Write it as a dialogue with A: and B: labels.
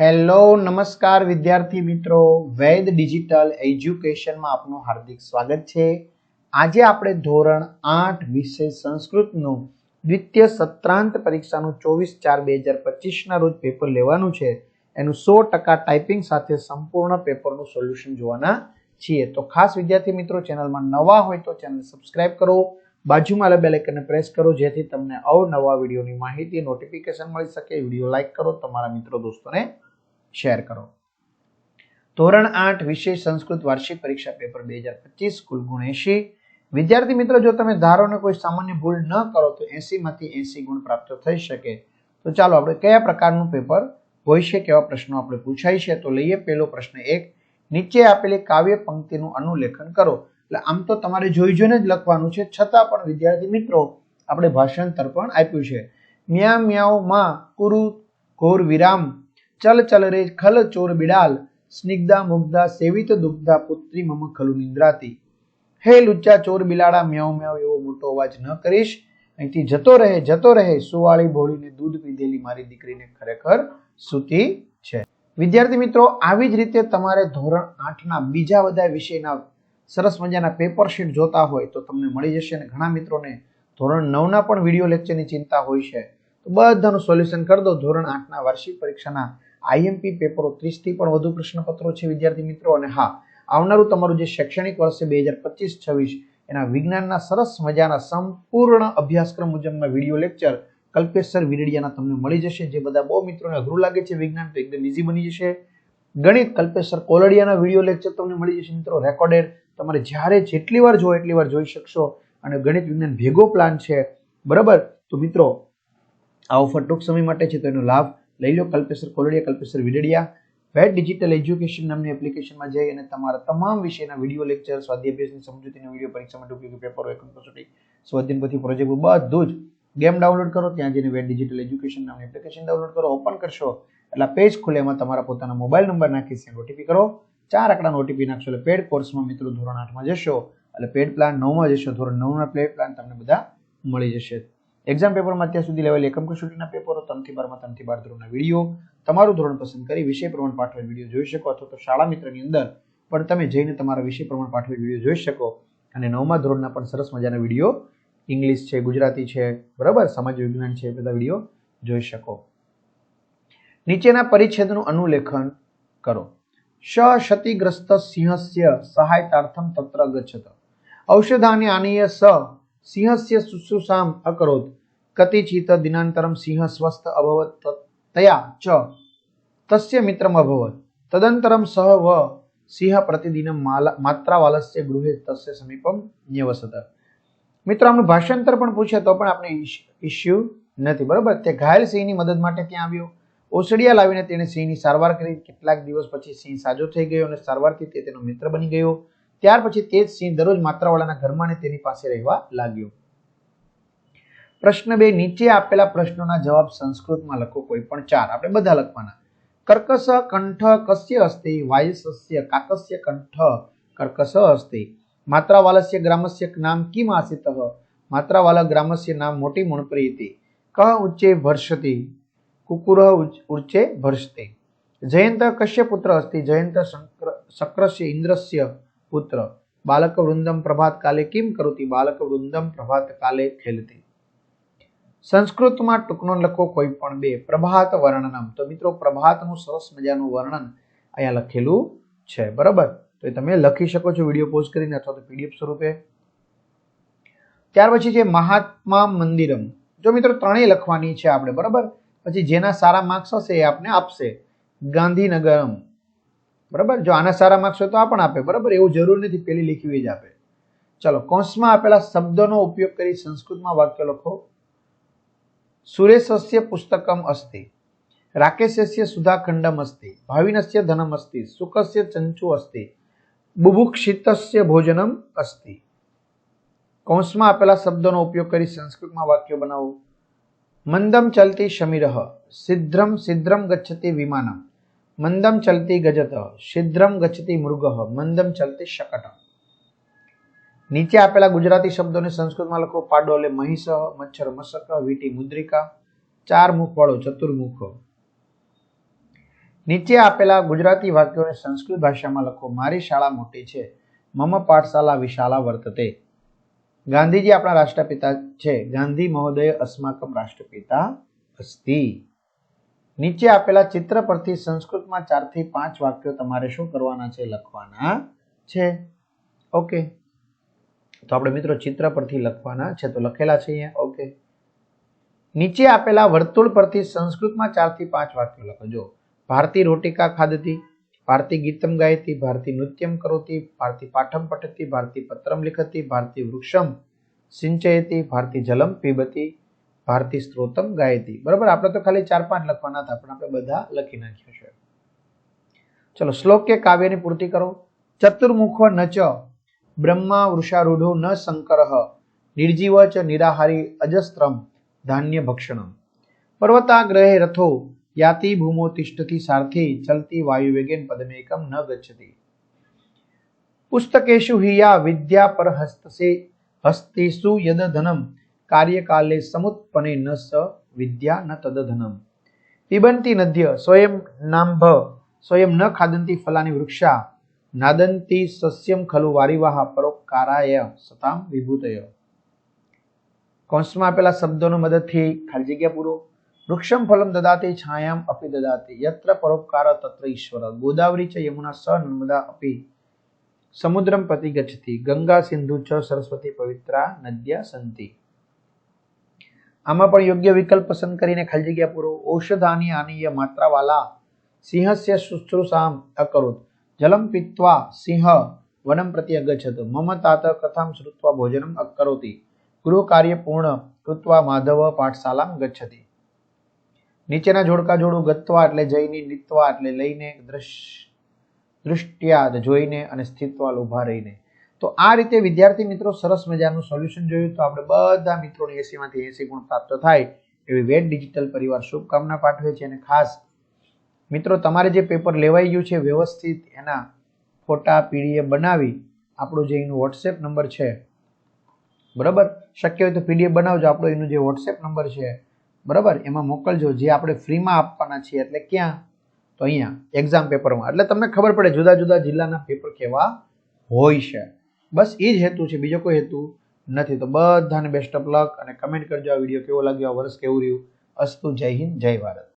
A: Hello, નમસ્કાર વિદ્યાર્થી મિત્રો. વૈદ ડિજિટલ એજ્યુકેશનમાં આપનું હાર્દિક સ્વાગત છે. આજે આપણે ધોરણ આઠ વિષય સંસ્કૃતનું દ્વિતીય સત્રાંત પરીક્ષાનું ચોવીસ ચાર બે હજાર પચીસના રોજ પેપર લેવાનું છે. એનું સો ટકા ટાઈપિંગ સાથે સંપૂર્ણ પેપરનું સોલ્યુશન જોવાના છીએ. તો ખાસ વિદ્યાર્થી મિત્રો, ચેનલમાં નવા હોય તો ચેનલ સબસ્ક્રાઇબ કરો. બાજુમાં બેલ આઇકનને પ્રેસ કરો, જેથી તમને અવનવા વિડીયોની માહિતી નોટિફિકેશન મળી શકે. વીડિયો લાઇક કરો, તમારા મિત્રો, દોસ્તોને શેર કરો. ધોરણ આઠ વિષય સંસ્કૃત વાર્ષિક પરીક્ષા પેપર બે હજાર પચીસ, કુલ ગુણ એંશી. વિદ્યાર્થી મિત્રો, જો તમે ધારો ને કોઈ સામાન્ય ભૂલ ન કરો, તો એસી માંથી એસી ગુણ પ્રાપ્ત થઈ શકે. તો ચાલો આપણે કયા પ્રકારનું પેપર હોય છે કેવા પ્રશ્નો આપણે પૂછાય છે, તો લઈએ પહેલો પ્રશ્ન એક. નીચે આપેલી કાવ્ય પંક્તિનું અનુલેખન કરો. એટલે આમ તો તમારે જોઈ જોઈને જ લખવાનું છે, છતાં પણ વિદ્યાર્થી મિત્રો, આપણે ભાષાંતર પણ આપ્યું છે. મ્યા મ્યાઉ માં કુરુ ઘોર વિરામ ચલ ચલ રે ખલ ચોર બિડાલ, સ્નિગ્ધા મુગ્ધા સેવિત દુગ્ધા પુત્રી મમ ખલુ નિંદ્રાતી. હે લુચ્ચા ચોર બિલાડા, મ્યાઉ મ્યાઉ એવો મોટો અવાજ ન કરીશ. અહીંથી જતો રહે જતો રહે, સુવાળી ભોળીને દૂધ પીધેલી મારી દીકરીને ખરેખર સૂતી છે. વિદ્યાર્થી મિત્રો, આવી જ રીતે તમારે ધોરણ આઠના બીજા બધા વિષયના સરસ મજાના પેપર શીટ જોતા હોય તો તમને મળી જશે અને ઘણા મિત્રોને ધોરણ નવના પણ વીડિયો લેક્ચરની ચિંતા હોય છે. તો બધાનું સોલ્યુશન કરી દો. ધોરણ આઠના વાર્ષિક પરીક્ષાના આઈએમપી પેપરો ત્રીસથી પણ વધુ પ્રશ્નપત્રો છે વિદ્યાર્થી મિત્રો. અને હા, આવનારું તમારું જે શૈક્ષણિક વર્ષ બે હજાર પચીસ છવ્વીસ, એના વિજ્ઞાનના સરસ મજાના સંપૂર્ણ અભ્યાસક્રમ મુજબના વીડિયો લેક્ચર કલ્પેશ સર વિરડિયાના તમને મળી જશે. જે બધા બહુ મિત્રોને અઘરું લાગે છે વિજ્ઞાન, તો એકદમ ઇઝી બની જશે. ગણિત કલ્પેશ્વર કોલડિયાના વીડિયો લેક્ચર તમને મળી જશે મિત્રો. રેકોર્ડેડ તમારે જ્યારે જેટલી વાર જોવો એટલી વાર જોઈ શકશો. અને ગણિત વિજ્ઞાન ભેગો પ્લાન છે. બરાબર? તો મિત્રો, આ ઓફર ટૂંક સમય માટે છે, તો એનો લાભ લઈ લો Kalpeshwar Koladiya Kalpeshwar, Viradiya. Vet digital education નામની એપ્લિકેશનમાં જઈ અને તમારા તમામ વિષયના વીડિયો લેક્ચર સ્વાધ્યાય અભ્યાસની સમજૂતીના વીડિયો પરીક્ષા માટે ઉપયોગી પેપરો એકમ કસોટી સ્વાધ્યાય પછી પ્રોજેક્ટ બધું જ. ગેમ ડાઉનલોડ કરો, ત્યાં જઈને વેટ ડિજિટલ એજ્યુકેશન નામની એપ્લિકેશન ડાઉનલોડ કરો ઓપન કરશો. એટલે પેજ ખુલે, એમાં તમારા પોતાના મોબાઈલ નંબર નાખી સેન્ડ ઓટીપી કરો. ચાર આંકડાનો ઓટીપી નાખશો, એટલે પેડ કોર્સમાં મિત્રો ધોરણ આઠમાં જશો. એટલે પેડ પ્લાન નવમાં જશો, ધોરણ નવના પેડ પ્લાન તમને બધા મળી જશે. એક્ઝામ પેપરમાં અત્યાર સુધી લેવાયેલ એકમ કસોટીના પેપરો ત્રણથી બારમાં, ત્રણથી બાર ધોરણના વીડિયો, તમારું ધોરણ પસંદ કરી વિષય પ્રમાણ પાઠવેલ વીડિયો જોઈ શકો, અથવા તો શાળા મિત્રની અંદર પણ તમે જઈને તમારા વિષય પ્રમાણ પાઠવેલ વીડિયો જોઈ શકો. અને નવમા ધોરણના પણ સરસ મજાના વીડિયો, ઇંગ્લિશ છે, ગુજરાતી છે, બરાબર? સમાજ વિજ્ઞાન છે બધા વીડિયો જોઈ શકો. નીચેના પરિચ્છેદનું અનુલેખન કરો. ક્ષતિગ્રસ્ત સિંહસ્ય સહાયતાર્થમ તત્ર ગચ્છત. ઔષધાની આનીય સ સિંહસ્ય શુશ્રુષામ અકરોત. કતિચિત દિનાંતરમ સિંહ સ્વસ્થ અભવત તયા ચ તસ્ય મિત્રમ અભવત તદંતરમ સહ વ સિંહ પ્રતિદિનમ માત્રાવાલસ્ય ગૃહે તસ્ય સમીપમ ન્યવસત મિત્રો આમનું ભાષાંતર પણ પૂછે તો પણ આપણે ઇસ્યુ નથી બરોબર તે ઘાયલ સિંહની મદદ માટે ત્યાં આવ્યો? ઓસડિયા લાવીને તેણે સિંહની સારવાર કરી. કેટલાક દિવસ પછી સિંહ સાજો થઈ ગયો અને સારવારથી તે તેનો મિત્ર બની ગયો. ત્યાર પછી તે જ સિંહ દરરોજ માત્રાવાળાના ઘરમાં તેની પાસે રહેવા લાગ્યો. પ્રશ્ન બે, નીચે આપેલા પ્રશ્નોના જવાબ સંસ્કૃતમાં લખો કોઈ પણ ચાર. આપણે બધા લખવાના. કર્કશ કંઠ કસ્ય અસ્તિ, વાયુસસ્ય કાકસ્ય કંઠ કર્કશ અસ્તિ. માત્રાવાલસ્ય ગ્રામસ્ય નામ કિમ આસિત? માત્રાવાલ ગ્રામસ્ય નામ મોટી મુણપરી ઇતિ કહ ઉચ્ચે ભર્ષતિ? કુકુર ઉચ્ચે ભર્ષતે. જયંત કશ્ય પુત્ર અસ્તિ? જયંત શક્રસ્ય ઇન્દ્રસ્ય પુત્ર. બાલક વૃંદમ પ્રભાત કાલે કિમ કરોતિ? બાલક વૃંદમ પ્રભાત કાલે ખેલતી. સંસ્કૃતમાં ટૂંકનો લખો કોઈ પણ બે. પ્રભાત વર્ણનમ. તો મિત્રો, પ્રભાતનું સરસ મજાનું વર્ણન અહીંયા લખેલું છે. બરાબર? તો એ તમે લખી શકો છો, વીડિયો પોઝ કરીને અથવા તો પીડીએફ સ્વરૂપે. ત્યાર પછી છે મહાત્મા મંદિરમ. જો મિત્રો, ત્રણેય લખવાની છે આપણે, બરાબર? પછી જેના સારા માર્ક્સ હશે એ આપને આપશે. ગાંધીનગરમ. બરાબર? જો આના સારા માર્ક્સ હોય તો આ પણ આપે, બરાબર? એવું જરૂર નથી, પેલી લીખવી જ આપે. ચલો કૌંસમાં આપેલા શબ્દોનો ઉપયોગ કરી સંસ્કૃતમાં વાક્ય લખો. સુરેશસ્ય પુસ્તકમ અસ્તિ રાકેશસ્ય સુધાખંડમ અસ્તિ ભાવિનસ્ય ધનમ અસ્તિ સુખસ્ય ચંચુ અસ્તિ બુભુક્ષિતસ્ય ભોજનમ અસ્તિ કૌંસમાં આપેલા શબ્દોનો ઉપયોગ કરી સંસ્કૃતમાં વાક્યો બનાવો મંદમ ચલતી શમીરહ સિદ્ધ્રમ સિદ્ધ્રમ ગચ્છતી વિમાનમ મંદમ ચલતી ગજત શિદ્રમ ગચ્છતી મૃગ મંદમ ચલતી શકટ નીચે આપેલા ગુજરાતી શબ્દોને સંસ્કૃતમાં લખો પાડો એટલે મહિષ મચ્છર મસક, વીટી મુદ્રિકા, ચાર મુખ વાળો ચતુર્મુખ. નીચે આપેલા ગુજરાતી વાક્યોને સંસ્કૃત ભાષામાં લખો મારી શાળા મોટી છે, મમ પાઠશાલા વિશાલા વર્તતે. ગાંધીજી આપણા રાષ્ટ્રપિતા છે, ગાંધી મહોદય અસ્માકમ રાષ્ટ્રપિતા અસ્તિ. નીચે આપેલા ચિત્ર પરથી સંસ્કૃતમાં ચારથી પાંચ વાક્યો તમારે શું કરવાના છે? લખવાના છે. ઓકે. તો આપણે મિત્રો ચિત્ર પરથી લખવાના છે. તો લખેલા છે અહીંયા. ઓકે નીચે આપેલા વર્તુળ પરથી સંસ્કૃતમાં ચારથી પાંચ વાક્યો લખો. જો, ભારતી રોટિકા ખાદતી ભારતી ગીતમ ગાયતી, ભારતી નૃત્યમ કરોતી, ભારતી પાઠમ પઠતી, ભારતી પત્રમ લિખતી, ભારતી વૃક્ષમ સિંચયતી, ભારતી જલમ પીબતી, ભારતી સ્ત્રોતમ ગાયતી. બરાબર? આપણે તો ખાલી ચાર પાંચ લખવાના હતા, પણ આપણે બધા લખી નાખ્યા છે. ચલો, શ્લોક કે કાવ્યની પૂર્તિ કરો. ચતુર્મુખ ન ચ બ્રહ્મા વૃષારૂઢો ન શંકર નિર્જીવ ચ નિરાહારી અજસ્ત્રમ, ધાન્ય ભક્ષણમ. પર્વતાગ્રહે રથો, યાતિ ભૂમો તિષ્ઠતિ સારથી ચલતી વાયુવેગેન પદમેકમ ન ગચ્છતિ. પુસ્તકેશુ હિયા વિદ્યા પર હસ્તસે હસ્તેષુ યદ ધનમ કાર્યકાલે સમુત્પને ન સ, વિદ્યા ન તદ ધનમ પિબંતી નદ્ય, સ્વયં નાંભ, સ્વયં ન ખાદંતી ફલાની વૃક્ષા નાદંતી સસ્યમ ખલુ વારિવાહ પરોપકારાય સતામ વિભૂતય. કૌંસમાં આપેલા શબ્દોનો મદદથી ખાલી જગ્યા પૂરો. વૃક્ષમ ફલમ દદાતે છાયામ અપી દદાતે. યત્ર પરોપકાર તત્ર ઈશ્વર. ગોદાવરી ચ યમુના સ નર્મદા અપી. સમુદ્રમ પતિ ગચ્છતી ગંગા સિંધુ ચ સરસ્વતી પવિત્રા નદ્યા સંતિ. આમાં પણ યોગ્ય વિકલ્પ પસંદ કરીને ખાલી જગ્યા પૂરો. ઔષધાની આનીય માત્રાવાલા. સિંહસ્ય શુશ્રુષામ અકરોત. જલમ પીત્વા સિંહ વનમ પ્રતિ અગચ્છત મમ તાત કથામ શ્રુત્વા ભોજનમ અકરોતિ ગૃહ કાર્ય પૂર્ણ કૃત્વા માધવ પાઠશાલામ ગચ્છતિ નીચેના જોડકા જોડું ગત્વા એટલે જઈને નિત્વા એટલે લઈને દ્રશ, દૃષ્ટિયા જોઈને અને સ્થિત્વા ઊભા રહીને। તો આ રીતે વિદ્યાર્થી મિત્રો સરસ મજાનું સોલ્યુશન જોયું તો આપણે બધા મિત્રોને એસીમાંથી એસી ગુણ પ્રાપ્ત થાય એવી વેટ ડિજિટલ પરિવાર શુભકામના પાઠવે છે અને ખાસ મિત્રો, તમારે જે પેપર લેવાઈ ગયું છે વ્યવસ્થિત, એના ફોટા, પીડીએફ બનાવી, આપણું જે એનું વોટ્સએપ નંબર છે, બરાબર? શક્ય હોય તો પીડીએફ બનાવજો, આપણો એનું જે વોટ્સએપ નંબર છે, બરાબર? એમાં મોકલજો, જે આપણે ફ્રીમાં આપવાના છીએ, એટલે ક્યાં? તો અહીંયા એક્ઝામ પેપરમાં એટલે તમને ખબર પડે, જુદા જુદા જિલ્લાના પેપર કેવા હોય છે. બસ એ જ હેતુ છે, બીજો કોઈ હેતુ નથી. તો બધાને બેસ્ટ ઓફ લક અને કમેન્ટ કરજો આ વીડિયો કેવો લાગ્યો, આ વર્ષ કેવું રહ્યું. અસ્તુ, જય હિન્દ, જય ભારત.